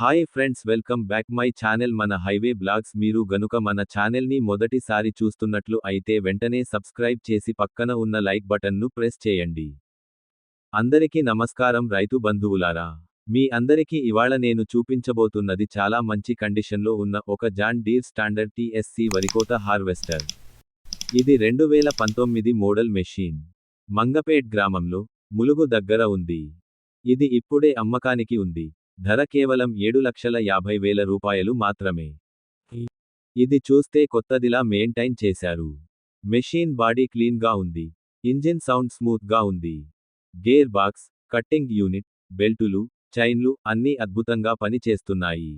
Hi friends welcome back my channel. మన highway blogs మీరు గనుక మన ఛానల్ని మొదటిసారి చూస్తున్నట్లు అయితే వెంటనే సబ్స్క్రైబ్ చేసి పక్కన ఉన్న లైక్ బటన్ను ప్రెస్ చేయండి. అందరికీ నమస్కారం రైతు బంధువులారా. మీ అందరికీ ఇవాళ నేను చూపించబోతున్నది చాలా మంచి కండిషన్లో ఉన్న ఒక జాన్ డీర్ స్టాండర్డ్ టీఎస్సి వరికోత హార్వెస్టర్. ఇది రెండు వేల పంతొమ్మిది మోడల్ మెషీన్. మంగపేట్ గ్రామంలో ములుగు దగ్గర ఉంది. ఇది ఇప్పుడే అమ్మకానికి ఉంది. ధర కేవలం ఏడు లక్షల యాభై వేల రూపాయలు మాత్రమే. ఇది చూస్తే కొత్తదిలా మెయింటైన్ చేశారు. మెషిన్ బాడీ క్లీన్గా ఉంది. ఇంజిన్ సౌండ్ స్మూత్గా ఉంది. గేర్ బాక్స్ కట్టింగ్ యూనిట్ బెల్టులు చైన్లు అన్నీ అద్భుతంగా పనిచేస్తున్నాయి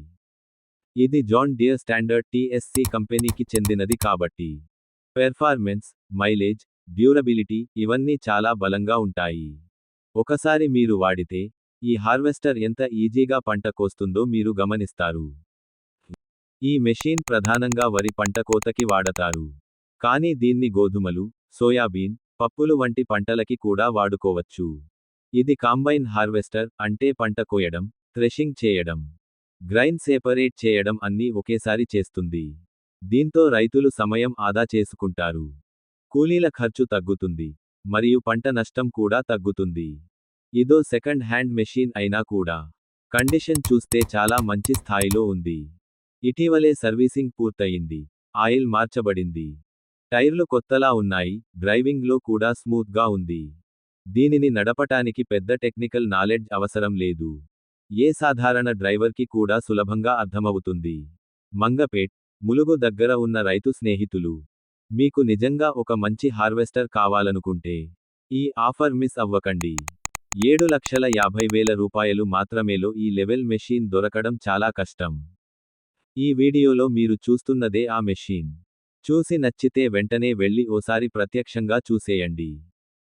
ఇది జాన్ డియర్ స్టాండర్డ్ టీఎస్సీ కంపెనీకి చెందినది కాబట్టి. పెర్ఫార్మెన్స్ మైలేజ్ డ్యూరబిలిటీ ఇవన్నీ చాలా బలంగా ఉంటాయి. ఒకసారి మీరు వాడితే ఈ హార్వెస్టర్ ఎంత ఈజీగా పంట కోస్తుందో మీరు గమనిస్తారు. ఈ మెషీన్ ప్రధానంగా వరి పంట కోతకి వాడతారు. కానీ దీన్ని గోధుమలు సోయాబీన్ పప్పులు వంటి పంటలకి కూడా వాడుకోవచ్చు. ఇది కాంబైన్ హార్వెస్టర్ అంటే పంట కోయడం థ్రెషింగ్ చేయడం గ్రైన్ సేపరేట్ చేయడం అన్నీ ఒకేసారి చేస్తుంది. దీంతో రైతులు సమయం ఆదా చేసుకుంటారు. కూలీల ఖర్చు తగ్గుతుంది. మరియు పంట నష్టం కూడా తగ్గుతుంది. ఇదో సెకండ్ హ్యాండ్ మెషీన్ అయినా కూడా. కండిషన్ చూస్తే చాలా మంచి స్థాయిలో ఉంది. ఇటీవలే సర్వీసింగ్ పూర్తయింది. ఆయిల్ మార్చబడింది. టైర్లు కొత్తలా ఉన్నాయి. డ్రైవింగ్లో కూడా స్మూత్గా ఉంది. దీనిని నడపటానికి పెద్ద టెక్నికల్ నాలెడ్జ్ అవసరం లేదు. ఏ సాధారణ డ్రైవర్కి కూడా సులభంగా అర్థమవుతుంది. మంగపేట్ ములుగు దగ్గర ఉన్న రైతు స్నేహితులు మీకు నిజంగా ఒక మంచి హార్వెస్టర్ కావాలనుకుంటే ఈ ఆఫర్ మిస్ అవ్వకండి. ఏడు లక్షల యాభై వేల రూపాయలు మాత్రమేలో ఈ లెవెల్ మెషీన్ దొరకడం చాలా కష్టం. ఈ వీడియోలో మీరు చూస్తున్నదే ఆ మెషీన్. చూసి నచ్చితే వెంటనే వెళ్ళి ఓసారి ప్రత్యక్షంగా చూసేయండి.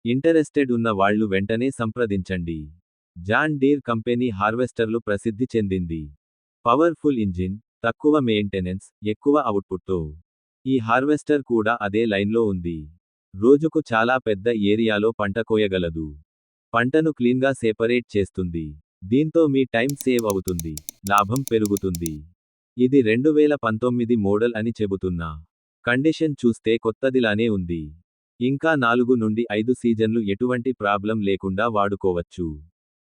ఇంటరెస్టెడ్ ఉన్న వాళ్ళు వెంటనే సంప్రదించండి. జాన్ డీర్ కంపెనీ హార్వెస్టర్లు ప్రసిద్ధి చెందింది. పవర్ఫుల్ ఇంజిన్ తక్కువ మెయింటెనెన్స్ ఎక్కువ అవుట్పుట్తో. ఈ హార్వెస్టర్ కూడా అదే లైన్లో ఉంది. రోజుకు చాలా పెద్ద ఏరియాలో పంట కోయగలదు. పంటను క్లీన్గా సేపరేట్ చేస్తుంది. దీంతో మీ టైం సేవ్ అవుతుంది. లాభం పెరుగుతుంది. ఇది రెండు వేల పంతొమ్మిది మోడల్ అని చెబుతున్నా. కండిషన్ చూస్తే కొత్తదిలానే ఉంది. ఇంకా నాలుగు నుండి ఐదు సీజన్లు ఎటువంటి ప్రాబ్లం లేకుండా వాడుకోవచ్చు.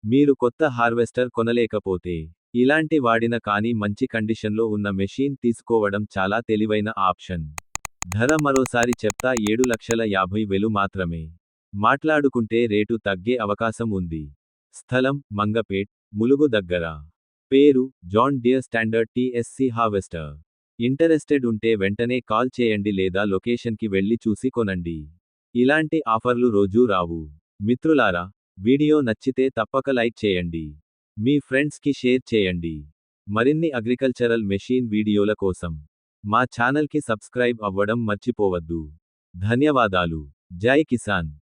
మీరు కొత్త హార్వెస్టర్ కొనలేకపోతే ఇలాంటి వాడిన కానీ మంచి కండిషన్లో ఉన్న మెషీన్ తీసుకోవడం చాలా తెలివైన ఆప్షన్. ధర మరోసారి చెప్తా ఏడు లక్షల యాభై వేలు మాత్రమే. మాట్లాడుకుంటే రేటు తగ్గే అవకాశం ఉంది. స్థలం మంగపేట్ ములుగు దగ్గర. పేరు John Deere standard TSC harvester. Interested ఉంటే వెంటనే కాల్ చేయండి లేదా లొకేషన్కి వెళ్ళి చూసి కొనండి. ఇలాంటి ఆఫర్లు రోజూ రావు. మిత్రులారా వీడియో నచ్చితే తప్పక లైక్ చేయండి. మీ ఫ్రెండ్స్కి షేర్ చేయండి. మరిన్ని అగ్రికల్చరల్ మెషీన్ వీడియోల కోసం మా ఛానల్కి సబ్స్క్రైబ్ అవ్వడం మర్చిపోవద్దు. ధన్యవాదాలు. జై కిసాన్.